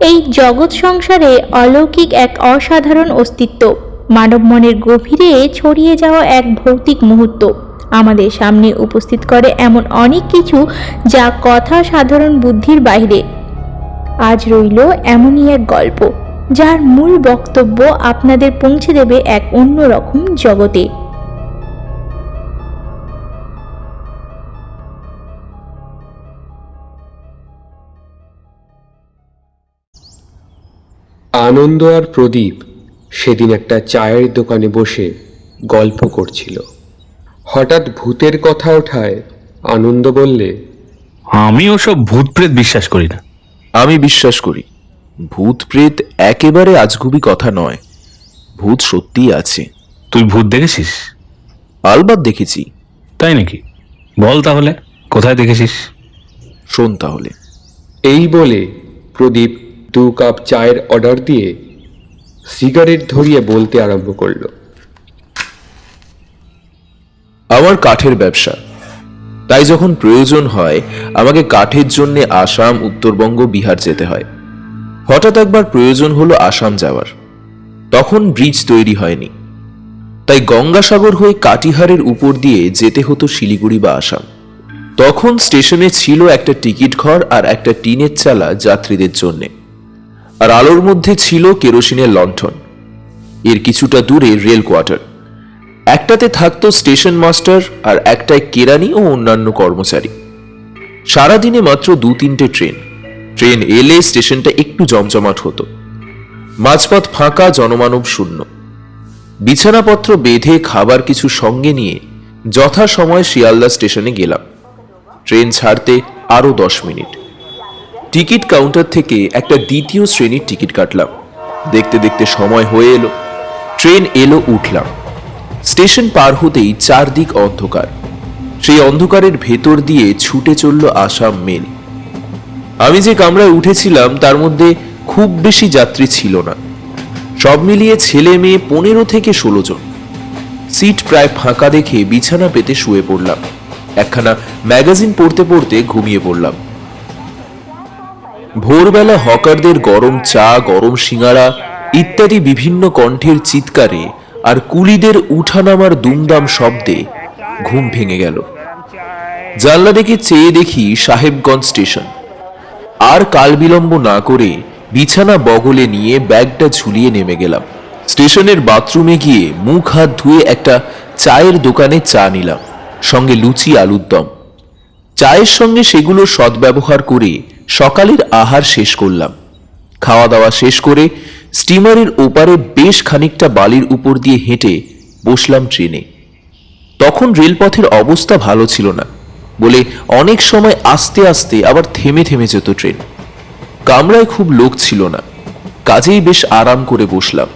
এই জগৎ সংসারে অলৌকিক এক অসাধারণ অস্তিত্ব। মানব মনের গভীরে ছড়িয়ে যাওয়া এক ভৌতিক মুহূর্ত। আমাদের সামনে উপস্থিত করে এমন অনেক কিছু যা কথা সাধারণ বুদ্ধির বাইরে। আজ রইল এমনই এক গল্প, যার মূল বক্তব্য আপনাদের পৌঁছে দেবে এক অন্যরকম জগতে। আনন্দ আর প্রদীপ সেদিন একটা চায়ের দোকানে বসে গল্প করছিল। হঠাৎ ভূতের কথা ওঠায় আনন্দ বললে আমি ওসব ভূত প্রেত বিশ্বাস করি না। আমি বিশ্বাস করি। ভূত প্রেত একেবারে আজগুবি কথা নয়। ভূত সত্যিই আছে। তুই ভূত দেখেছিস? আলবাদ দেখেছি। তাই নাকি? বল তাহলে কোথায় দেখেছিস? শোন তাহলে। এই বলে প্রদীপ দু কাপ চায়ের অর্ডার দিয়ে সিগারেট ধরিয়ে বলতে আরম্ভ করল। আমার কাঠের ব্যবসা। তাই যখন প্রয়োজন হয়, আমাকে কাঠের জন্য আসাম, উত্তরবঙ্গ, বিহার যেতে হয়। হঠাৎ একবার প্রয়োজন হলো আসাম যাওয়ার। তখন ব্রিজ তৈরি হয়নি। তাই গঙ্গাসাগর হয়ে কাটিহারের উপর দিয়ে যেতে হতো শিলিগুড়ি বা আসাম। তখন স্টেশনে ছিল একটা টিকিট ঘর আর একটা টিনের চালা যাত্রীদের জন্যে। আর আলোর মধ্যে ছিল কেরোসিনের লণ্ঠন। এর কিছুটা দূরে রেল কোয়ার্টার। একটাতে থাকতো স্টেশন মাস্টার আর একটায় কেরানি ও অন্যান্য কর্মচারী। সারাদিনে মাত্র দু তিনটে ট্রেন। ট্রেন এলে স্টেশনটা একটু জমজমাট হতো। মাঝপথ ফাঁকা, জনমানব শূন্য। বিছানাপত্র বেঁধে খাবার কিছু সঙ্গে নিয়ে যথা সময় শিয়ালদা স্টেশনে গেলাম। ট্রেন ছাড়তে আরও দশ মিনিট। টিকিট কাউন্টার থেকে একটা দ্বিতীয় শ্রেণির টিকিট কাটলাম। দেখতে দেখতে সময় হয়ে এলো। ট্রেন এলো উঠলাম। স্টেশন পার হতেই চারদিক অন্ধকার। সেই অন্ধকারের ভেতর দিয়ে ছুটে চলল আসাম মেল। আমি যে কামরায় উঠেছিলাম, তার মধ্যে খুব বেশি যাত্রী ছিল না। সব মিলিয়ে ছেলে মেয়ে পনেরো থেকে ষোলো জন। সিট প্রায় ফাঁকা দেখে বিছানা পেতে শুয়ে পড়লাম। একখানা ম্যাগাজিন পড়তে পড়তে ঘুমিয়ে পড়লাম। ভোরবেলা হকারদের গরম চা, গরম সিঙাড়া ইত্যাদি বিভিন্ন কণ্ঠের চিৎকারে আর কুলিদের উঠানামার দুমদাম শব্দে ঘুম ভেঙে গেল। জানলা দেখে চেয়ে দেখি সাহেবগঞ্জ স্টেশন। আর কাল বিলম্ব না করে বিছানা বগলে নিয়ে ব্যাগটা ঝুলিয়ে নেমে গেলাম। স্টেশনের বাথরুমে গিয়ে মুখ হাত ধুয়ে একটা চায়ের দোকানে চা নিলাম। সঙ্গে লুচি, আলুর দম। চায়ের সঙ্গে সেগুলো সদ্ব্যবহার করে সকালের আহার শেষ করলাম। খাওয়া দাওয়া শেষ করে স্টিমারের ওপারে বেশ খানিকটা বালির উপর দিয়ে হেঁটে বসলাম ট্রেনে। তখন রেলপথের অবস্থা ভালো ছিল না বলে অনেক সময় আস্তে আস্তে আবার থেমে থেমে যেত ট্রেন। কামরায় খুব লোক ছিল না, কাজেই বেশ আরাম করে বসলাম।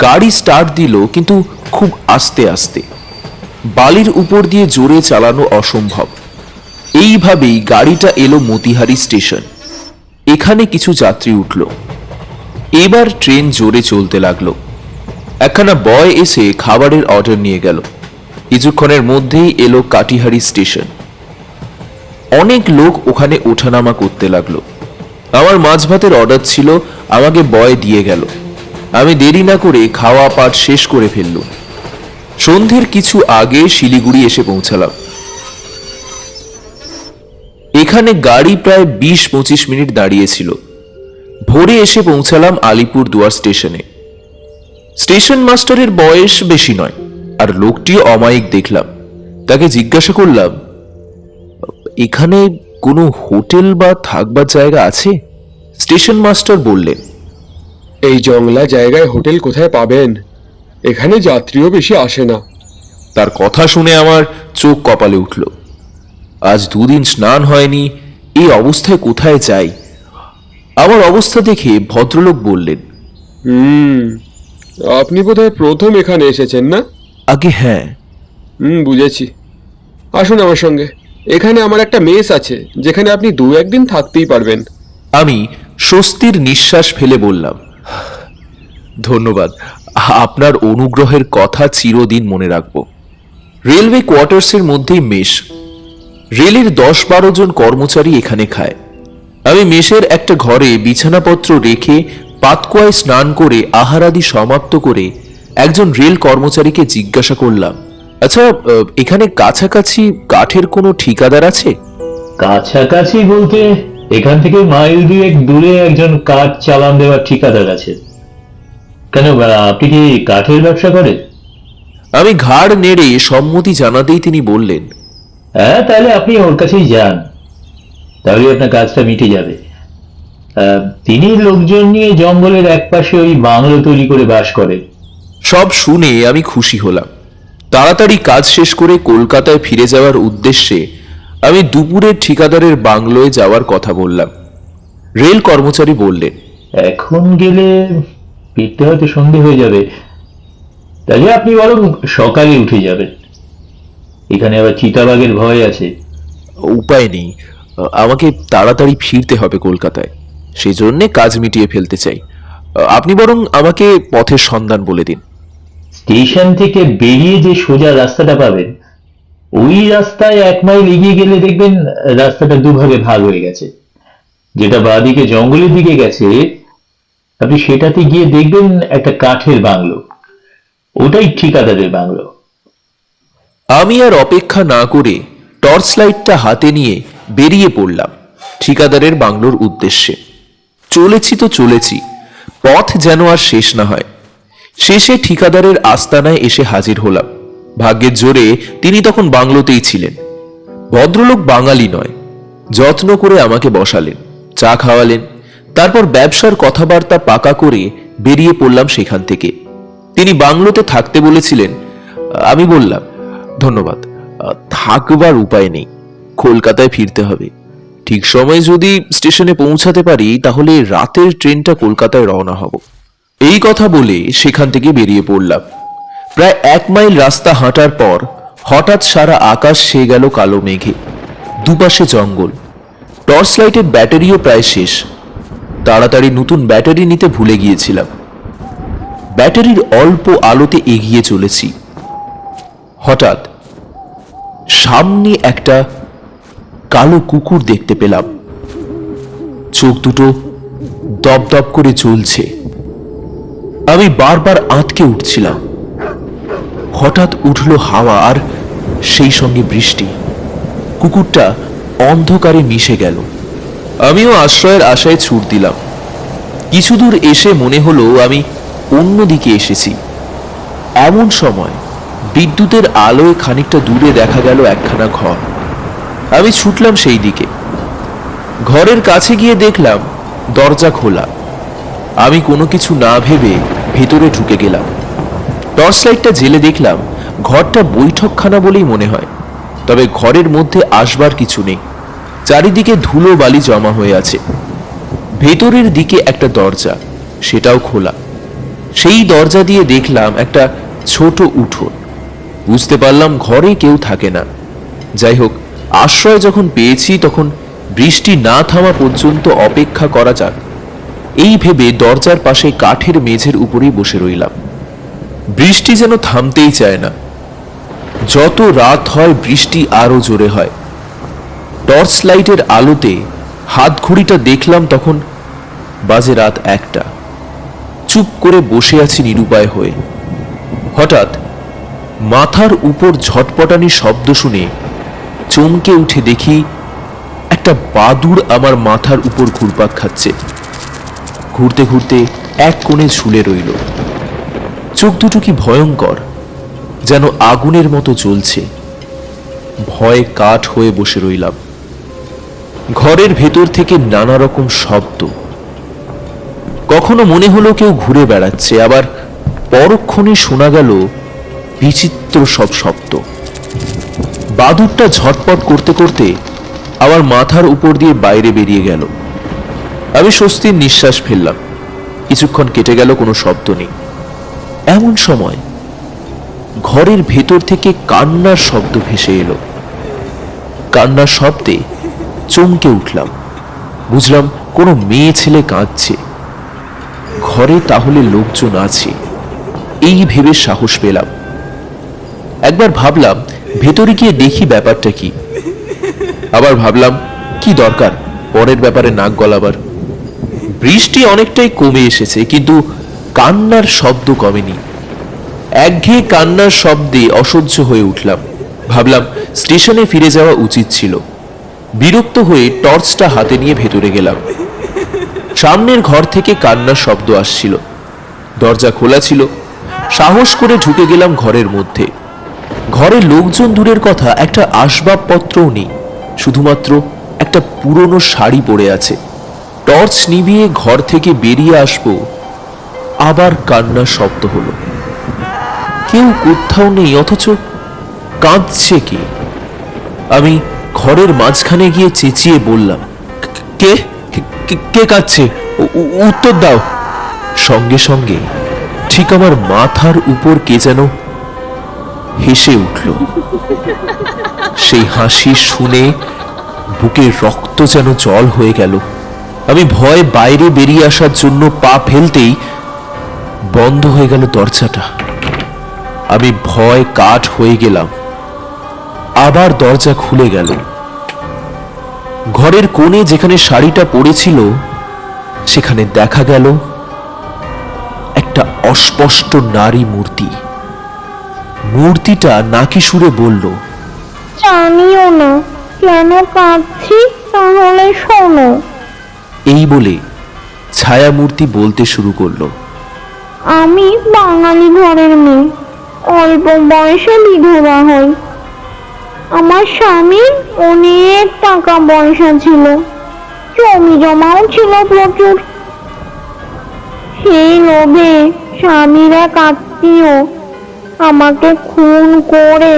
গাড়ি স্টার্ট দিল কিন্তু খুব আস্তে আস্তে। বালির উপর দিয়ে জোরে চালানো অসম্ভব। এইভাবেই গাড়িটা এলো মতিহারি স্টেশন। এখানে কিছু যাত্রী উঠল। এবার ট্রেন জোরে চলতে লাগল। একখানা বয় এসে খাবারের অর্ডার নিয়ে গেল। কিছুক্ষণের মধ্যেই এলো কাটিহারি স্টেশন। অনেক লোক ওখানে ওঠানামা করতে লাগল। আমার মাছ ভাতের অর্ডার ছিল, আমাকে বয় দিয়ে গেল। আমি দেরি না করে খাওয়া পাট শেষ করে ফেললুম। সন্ধ্যের কিছু আগে শিলিগুড়ি এসে পৌঁছালাম। এখানে গাড়ি প্রায় বিশ পঁচিশ মিনিট দাঁড়িয়েছিল। ভোরে এসে পৌঁছালাম আলিপুর দুয়ার স্টেশনে। স্টেশন মাস্টারের বয়স বেশি নয় আর লোকটিও অমায়িক দেখলাম। তাকে জিজ্ঞাসা করলাম এখানে কোনো হোটেল বা থাকবার জায়গা আছে? স্টেশন মাস্টার বললেন এই জংলা জায়গায় হোটেল কোথায় পাবেন? এখানে যাত্রীও বেশি আসে না। তার কথা শুনে আমার চোখ কপালে উঠল। আজ দুদিন স্নান হয়নি এই অবস্থায় কোথায় যাই? আমার অবস্থা দেখে ভদ্রলোক বললেন হুম আপনি বোধহয় প্রথম এখানে এসেছেন না? আগে হ্যাঁ। হুম বুঝেছি। আসুন আমার সঙ্গে এখানে আমার একটা মেস আছে যেখানে আপনি দু একদিন থাকতেই পারবেন। আমি স্বস্তির নিঃশ্বাস ফেলে বললাম ধন্যবাদ আপনার অনুগ্রহের কথা চিরদিন মনে রাখব। রেলওয়ে কোয়ার্টার্সের মধ্যেই মেশ রেলের দশ বারো জন কর্মচারী এখানে খায়। আমি মেষের একটা ঘরে বিছানাপত্র রেখে পাতকুয়ায় স্নান করে আহারাদি সমাপ্ত করে একজন রেল কর্মচারীকে জিজ্ঞাসা করলাম আচ্ছা এখানে কাছাকাছি কাঠের কোনো ঠিকাদার আছে? কাছাকাছি বলতে এখান থেকে মাইল দুয়েক দূরে একজন কাঠ চালান দেওয়ার ঠিকাদার আছে। কেন আপনি কি কাঠের ব্যবসা করেন? আমি ঘাড় নেড়ে সম্মতি জানাতেই তিনি বললেন হ্যাঁ তাহলে আপনি ওর কাছেই যান। তাহলে আপনার কাজটা মিটে যাবে। তিনি লোকজন নিয়ে জঙ্গলের একপাশে ওই বাংলো তৈরি করে বাস করেন সব শুনে আমি খুশি হলাম। তাড়াতাড়ি কাজ শেষ করে কলকাতায় ফিরে যাওয়ার উদ্দেশ্যে আমি দুপুরের ঠিকাদারের বাংলোয় যাওয়ার কথা বললাম। রেল কর্মচারী বললেন এখন গেলে ফিরতে হয়তো সন্ধে হয়ে যাবে। তাহলে আপনি বরং সকালে উঠে যাবেন। এখানে আবার চিতাবাঘের ভয় আছে। উপায় নেই। আমাকে তাড়াতাড়ি ফিরতে হবে কলকাতায়। সেই জন্যে কাজ মিটিয়ে ফেলতে চাই। আপনি বরং আমাকে পথের সন্ধান বলে দিন। স্টেশন থেকে বেরিয়ে যে সোজা রাস্তাটা পাবেন ওই রাস্তায় এক মাইল এগিয়ে গেলে দেখবেন রাস্তাটা দুভাগে ভাগ হয়ে গেছে। যেটা বাঁদিকে জঙ্গলের দিকে গেছে আপনি সেটাতে গিয়ে দেখবেন একটা কাঠের বাংলো। ওটাই ঠিকাদারের বাংলো। আমি আর অপেক্ষা না করে টর্চ লাইটটা হাতে নিয়ে বেরিয়ে পড়লাম ঠিকাদারের বাংলোর উদ্দেশ্যে। চলেছি তো চলেছি, পথ যেন আর শেষ না হয়। শেষে ঠিকাদারের আস্তানায় এসে হাজির হলাম। ভাগ্যের জোরে তিনি তখন বাংলোতেই ছিলেন। ভদ্রলোক বাঙালি নয়, যত্ন করে আমাকে বসালেন, চা খাওয়ালেন, তারপর ব্যবসার কথাবার্তা পাকা করে বেরিয়ে পড়লাম সেখান থেকে। তিনি বাংলোতে থাকতে বলেছিলেন, আমি বললাম ধন্যবাদ। থাকবার উপায় নেই। কলকাতায় ফিরতে হবে। ঠিক সময়ে যদি স্টেশনে পৌঁছাতে পারি, তাহলে রাতের ট্রেনটা কলকাতায় রওনা হব। এই কথা বলে সেখান থেকে বেরিয়ে পড়লাম। প্রায় এক মাইল রাস্তা হাঁটার পর হঠাৎ সারা আকাশ সে গেল কালো মেঘে। দুপাশে জঙ্গল। টর্চ লাইটের ব্যাটারিও প্রায় শেষ। তাড়াতাড়ি নতুন ব্যাটারি নিতে ভুলে গিয়েছিলাম। ব্যাটারির অল্প আলোতে এগিয়ে চলেছি। হঠাৎ সামনে একটা কালো কুকুর দেখতে পেলাম। চোখ দুটো দপদপ করে চলছে আমি বারবার আঁতকে উঠছিলাম। হঠাৎ উঠল হাওয়া আর সেই সঙ্গে বৃষ্টি। কুকুরটা অন্ধকারে মিশে গেল। আমিও আশ্রয়ের আশায় ছুট দিলাম। কিছু দূর এসে মনে হলো আমি অন্যদিকে এসেছি। এমন সময় বিদ্যুতের আলোয় খানিকটা দূরে দেখা গেল একখানা ঘর। আমি ছুটলাম সেই দিকে। ঘরের কাছে গিয়ে দেখলাম দরজা খোলা। আমি কোনো কিছু না ভেবে ভেতরে ঢুকে গেলাম। টর্চ লাইটটা জেলে দেখলাম ঘরটা বৈঠকখানা বলেই মনে হয়। তবে ঘরের মধ্যে আসবার কিছু নেই। চারিদিকে ধুলো বালি জমা হয়ে আছে। ভেতরের দিকে একটা দরজা, সেটাও খোলা। সেই দরজা দিয়ে দেখলাম একটা ছোট উঠোন। বুঝতে পারলাম ঘরে কেউ থাকে না। যাই হোক আশ্রয় যখন পেয়েছি তখন বৃষ্টি না থামা পর্যন্ত অপেক্ষা করা যাক। এই ভেবে দরজার পাশে কাঠের মেঝের উপরেই বসে রইলাম। বৃষ্টি যেন থামতেই চায় না। যত রাত হয়, বৃষ্টি আরও জোরে হয়। টর্চ লাইটের আলোতে হাত ঘড়িটা দেখলাম তখন বাজে রাত একটা। চুপ করে বসে আছি নিরুপায় হয়ে। হঠাৎ মাথার উপর ঝটপটানি শব্দ শুনে চমকে উঠে দেখি একটা বাদুড় আমার মাথার উপর ঘুরপাক খাচ্ছে। ঘুরতে ঘুরতে এক কোণে ঝুলে রইল। চোখ দুটো কি ভয়ঙ্কর, যেন আগুনের মতো জ্বলছে। ভয়ে কাঠ হয়ে বসে রইলাম। ঘরের ভেতর থেকে নানা রকম শব্দ। কখনো মনে হলো কেউ ঘুরে বেড়াচ্ছে, আবার পরক্ষণে শোনা গেল বিচিত্র সব শব্দ। বাদুরটা ঝটপট করতে করতে আমার মাথার উপর দিয়ে বাইরে বেরিয়ে গেল। আমি স্বস্তির নিঃশ্বাস ফেললাম। কিছুক্ষণ কেটে গেল, কোনো শব্দ নেই। এমন সময় ঘরের ভেতর থেকে কান্নার শব্দ ভেসে এলো। কান্নার শব্দে চমকে উঠলাম। বুঝলাম কোনো মেয়ে ছেলে কাঁদছে। ঘরে তাহলে লোকজন আছে, এই ভেবে সাহস পেলাম। একবার ভাবলাম, ভেতরে গিয়ে দেখি ব্যাপারটা কি। আবার ভাবলাম, কি দরকার পরের ব্যাপারে নাক গলাবার। বৃষ্টি অনেকটাই কমে এসেছে, কিন্তু কান্নার শব্দ কমেনি। একঘেয়ে কান্নার শব্দে অসহ্য হয়ে উঠলাম। ভাবলাম, স্টেশনে ফিরে যাওয়া উচিত ছিল। বিরক্ত হয়ে টর্চটা হাতে নিয়ে ভেতরে গেলাম। সামনের ঘর থেকে কান্নার শব্দ আসছিল। দরজা খোলা ছিল। সাহস করে ঢুকে গেলাম ঘরের মধ্যে। ঘরে লোকজন দূরের কথা একটা আসবাবপত্রও নেই। শুধুমাত্র একটা পুরনো শাড়ি পড়ে আছে। টর্চ নিভিয়ে ঘর থেকে বেরিয়ে আসব। আবার কান্নার শব্দ হলো। কেউ কোথাও নেই, অথচ কাঁদছে কে? আমি ঘরের মাঝখানে গিয়ে চেঁচিয়ে বললাম, কে? কে- কাঁদছে? উত্তর দাও। সঙ্গে সঙ্গে ঠিক আমার মাথার উপর কে যেন হেসে উঠল। সেই হাসি শুনে বুকের রক্ত যেন জল হয়ে গেল। আমি ভয় বাইরে বেরিয়ে আসার জন্য পা ফেলতেই বন্ধ হয়ে গেল দরজাটা। আমি ভয় কাঠ হয়ে গেলাম। আবার দরজা খুলে গেল। ঘরের কোণে যেখানে শাড়িটা পড়েছিল, সেখানে দেখা গেল একটা অস্পষ্ট নারী মূর্তি। মূর্তিটা নাকি সুরে বলল জানিও না কেন কাঁদছি তাহলে শোনো। এই বলে ছায়ামূর্তি বলতে শুরু করল আমি বাঙালি ঘরের মেয়ে অল্প বয়সে বিধবা হই। আমার স্বামীর অনেক টাকা পয়সা ছিল জমি জমাও ছিল প্রচুর। সেই লোভে স্বামীরা এক আত্মীয় আমাকে খুন করে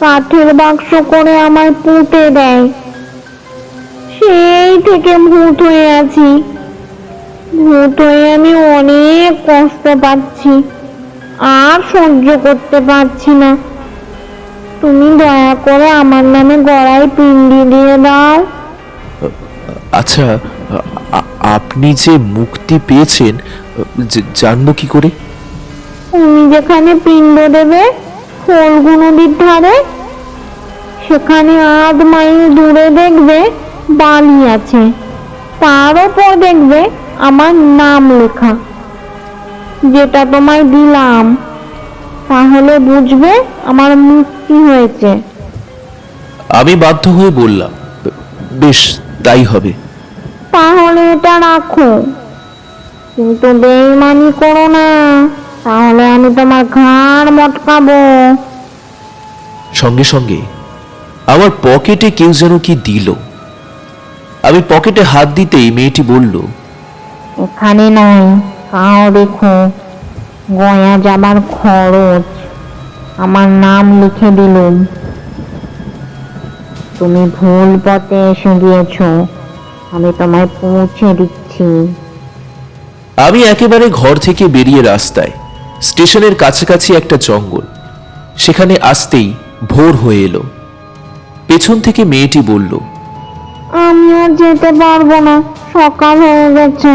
কাঠের বাক্স করে আমায় পুঁতে দেয়। সেই থেকে ভূত হয়ে আছি। ভূত হয়ে আমি অনেক কষ্ট পাচ্ছি। আর সহ্য করতে পারছি না। তুমি দয়া করে আমার নামে গড়াই পিন্ডি দিয়ে দাও। আচ্ছা আপনি যে মুক্তি পেয়েছেন জানব কি করে? তুমি যেখানে পিণ্ড দেবে ফলগু নদীর ধারে সেখানে আধ মাইল দূরে দেখবে বালি আছে। তার ওপর দেখবে আমার নাম লেখা। যেটা তোমায় দিলাম তাহলে বুঝবে আমার মুক্তি হয়েছে। আমি বাধ্য হয়ে বললাম বেশ তাই হবে। তাহলে এটা রাখো। কিন্তু বেইমানি করো না। তাহলে আমি তোমার ঘাড় মটকাবো। সঙ্গে সঙ্গে আমার পকেটে কেউ যেন কি দিল। আমি পকেটে হাত দিতেই মেয়েটি বলল এখানে নয় তাও দেখো গয়া যাবার খরচ। আমার নাম লিখে দিলুম। তুমি ভুল পথে এসে গিয়েছো আমি তোমায় পৌঁছে দিচ্ছি। আমি একেবারে ঘর থেকে বেরিয়ে রাস্তায় স্টেশনের কাছাকাছি একটা জঙ্গল। সেখানে আসতেই ভোর হয়ে এলো। পেছন থেকে মেয়েটি বলল আমি আর যেতে পারব না সকাল হয়ে গেছে।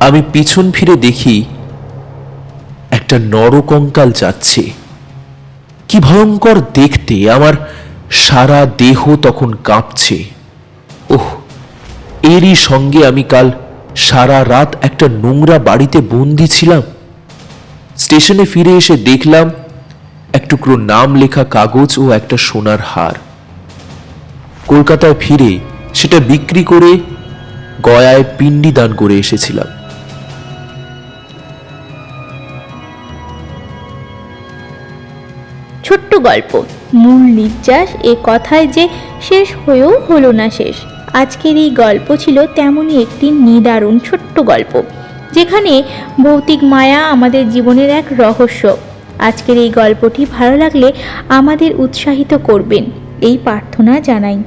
আমি পিছন ফিরে দেখি একটা নরকঙ্কাল যাচ্ছে। কি ভয়ঙ্কর দেখতে আমার সারা দেহ তখন কাঁপছে। ওহ এরই সঙ্গে আমি কাল সারা রাত একটা নোংরা বাড়িতে বন্দি ছিলাম। স্টেশনে ফিরে এসে দেখলাম এক টুকরো নাম লেখা কাগজ ও একটা সোনার হার। কলকাতায় ফিরে সেটা বিক্রি করে গয়ায় পিণ্ডি দান করে এসেছিলাম। ছোট্ট গল্প। মূল নির্যাস এ কথায় যে শেষ হয়েও হলো না শেষ। আজকের এই গল্প ছিল তেমনই একটি নিদারুণ ছোট্ট গল্প। যেখানে ভৌতিক মায়া আমাদের জীবনের এক রহস্য। আজকের এই গল্পটি ভালো লাগলে আমাদের উৎসাহিত করবেন। এই প্রার্থনা জানাই।